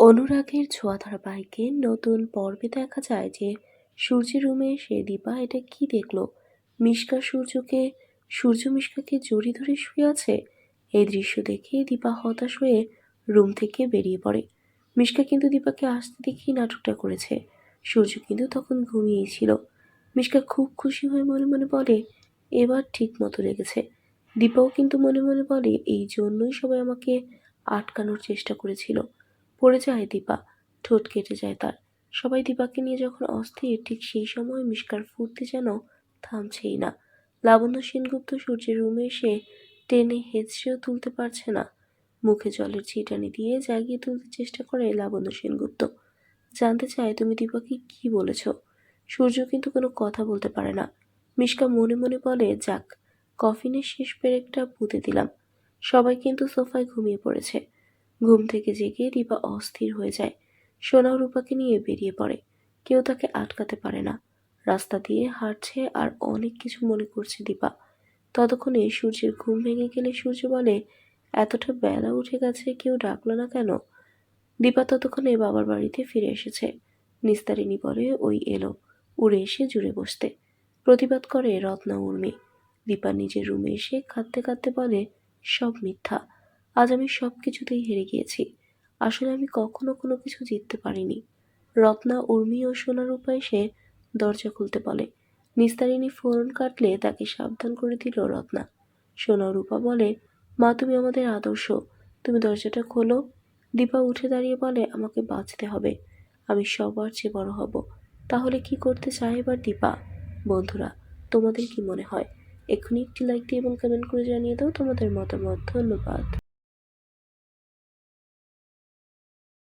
অনুরাগের ছোঁয়া ধারাবাহিকে নতুন পর্বে দেখা যায় যে সূর্যের রুমে এসে দীপা এটা কি দেখল? মিশকা সূর্যকে, সূর্য মিশকাকে জড়ি ধরে শুয়ে আছে? এই দৃশ্য দেখে দীপা হতাশ হয়ে রুম থেকে বেরিয়ে পড়ে। মিশকা কিন্তু দীপাকে আসতে দেখেই নাটকটা করেছে। সূর্য কিন্তু তখন ঘুমিয়েই ছিল। মিশকা খুব খুশি হয়ে মনে মনে বলে, এবার ঠিক মতো লেগেছে। দীপাও কিন্তু মনে মনে বলে, এই জন্যই সবাই আমাকে আটকানোর চেষ্টা করেছিল। পড়ে যায় দীপা। ঠোঁট কেটে যায় তার। সবাই দীপাকে নিয়ে যখন অস্থির, ঠিক সেই সময় মিষ্কার ফুর্তি যেন থামছেই না। লাবণ্য সেনগুপ্ত সূর্যের রুমে এসে টেনে হেঁচড়েও তুলতে পারছে না। মুখে জলের ছিটানি দিয়ে জাগিয়ে তুলতে চেষ্টা করে লাবণ্য সেনগুপ্ত। জানতে চায়, তুমি দীপাকে কি বলেছ? সূর্য কিন্তু কোনো কথা বলতে পারে না। মিষ্কা মনে মনে বলে, যাক, কফিনের শেষ পেরেকটা পুঁতে দিলাম। সবাই কিন্তু সোফায় ঘুমিয়ে পড়েছে। ঘুম থেকে জেগে দীপা অস্থির হয়ে যায়। সোনা রূপাকে নিয়ে বেরিয়ে পড়ে। কেউ তাকে আটকাতে পারে না। রাস্তা দিয়ে হাঁটছে আর অনেক কিছু মনে করছে দীপা। ততক্ষণে সূর্যের ঘুম ভেঙে গেলে সূর্য বলে, এতটা বেলা উঠে গেছে, কেউ ডাকলো না কেন? দীপা ততক্ষণে বাবার বাড়িতে ফিরে এসেছে। নিস্তারিণী বলে, ওই এলো। উড়ে এসে জুড়ে বসতে। প্রতিবাদ করে রত্না উর্মি। দীপা নিজের রুমে এসে কাঁদতে কাঁদতে বলে, সব মিথ্যা। আজ আমি সব কিছুতেই হেরে গিয়েছি। আসলে আমি কখনো কোনো কিছু জিততে পারিনি। রত্না উর্মি ও সোনারূপা এসে দরজা খুলতে বলে। নিস্তারিণী ফোন কাটলে তাকে সাবধান করে দিল রত্না। সোনা রূপা বলে, মা, তুমি আমাদের আদর্শ। তুমি দরজাটা খোলো। দীপা উঠে দাঁড়িয়ে বলে, আমাকে বাঁচতে হবে। আমি সবার চেয়ে বড় হব। তাহলে কি করতে চায় এবার দীপা? বন্ধুরা, তোমাদের কি মনে হয়? এক্ষুনি একটি লাইক দিয়ে এবং কমেন্ট করে জানিয়ে দাও তোমাদের মতামত। ধন্যবাদ।